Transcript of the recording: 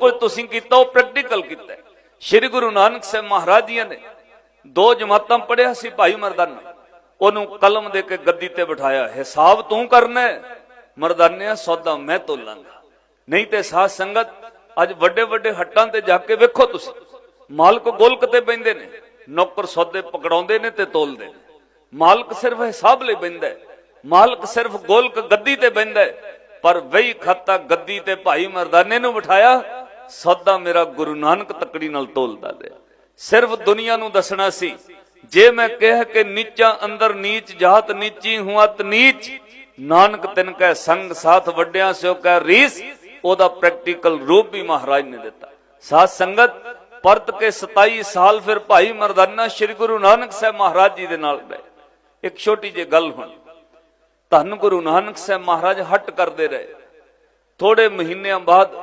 ਕੁਝ ਤੁਸੀਂ ਕੀਤਾ, ਉਹ ਪ੍ਰੈਕਟੀਕਲ ਕੀਤਾ ਸ੍ਰੀ ਗੁਰੂ ਨਾਨਕ ਸਾਹਿਬ ਮਹਾਰਾਜ ਜੀ ਨੇ ਦੋ ਜਮਾਤਾਂ ਪੜਿਆ ਸੀ ਭਾਈ ਮਰਦਾਨਾ। ਉਹਨੂੰ ਕਲਮ ਦੇ ਕੇ ਗੱਦੀ ਤੇ ਬਿਠਾਇਆ, ਹਿਸਾਬ ਤੂੰ ਕਰਨਾ ਮਰਦਾਨਿਆ ਸੌਦਾ ਮੈਂ ਤੋਲਾਂਗਾ। ਨਹੀਂ ਤੇ ਸਾਧ ਸੰਗਤ, ਅੱਜ ਵੱਡੇ ਵੱਡੇ ਹੱਟਾਂ ਤੇ ਜਾ ਕੇ ਵੇਖੋ ਤੁਸੀਂ। ਮਾਲਕ ਗੋਲਕ ਤੇ ਬੈੰਦੇ ਨੇ, ਨੌਕਰ ਸੌਦੇ ਪਕੜਾਉਂਦੇ ਨੇ ਤੇ ਤੋਲਦੇ ਨੇ। ਮਾਲਕ ਸਿਰਫ ਹਿਸਾਬ ਲਈ ਬੈੰਦਾ ਮਾਲਕ ਸਿਰਫ ਗੋਲਕ ਗੱਦੀ ਤੇ ਬੈੰਦਾ ਪਰ ਵਹੀ ਖਾਤਾ ਗੱਦੀ ਤੇ ਭਾਈ ਮਰਦਾਨੇ ਨੂੰ ਬਿਠਾਇਆ ਸੌਦਾ ਮੇਰਾ ਗੁਰੂ ਨਾਨਕ ਤਕੜੀ ਨਾਲ ਤੋਲਦਾ ਰਿਹਾ। ਸਿਰਫ ਦੁਨੀਆ ਨੂੰ ਦੱਸਣਾ ਸੀ, ਜੇ ਮੈਂ ਕਹਿ ਕੇ ਨੀਚਾ ਅੰਦਰ ਨੀਚ ਜਾਤ ਨੀਚੀ ਹੁਆਤ ਨੀਚ, ਨਾਨਕ ਤਿਨ ਕੈ ਸੰਗ, ਸਾਥ ਵੱਡਿਆਂ ਸਿਓ ਕੈ ਰੀਸ, ਉਹਦਾ ਪ੍ਰੈਕਟੀਕਲ ਰੂਪ ਵੀ ਮਹਾਰਾਜ ਨੇ ਦਿੱਤਾ। ਸਾਧ ਸੰਗਤ, ਪਰਤ ਕੇ 27 ਸਾਲ ਫਿਰ ਭਾਈ ਮਰਦਾਨਾ ਸ੍ਰੀ ਗੁਰੂ ਨਾਨਕ ਸਾਹਿਬ ਮਹਾਰਾਜ ਜੀ ਦੇ ਨਾਲ ਰਹੇ ਇੱਕ ਛੋਟੀ ਜਿਹੀ ਗੱਲ ਹੁਣ, ਧੰਨ ਗੁਰੂ ਨਾਨਕ ਸਾਹਿਬ ਮਹਾਰਾਜ ਹਟ ਕਰਦੇ ਰਹੇ। ਥੋੜੇ ਮਹੀਨਿਆਂ ਬਾਅਦ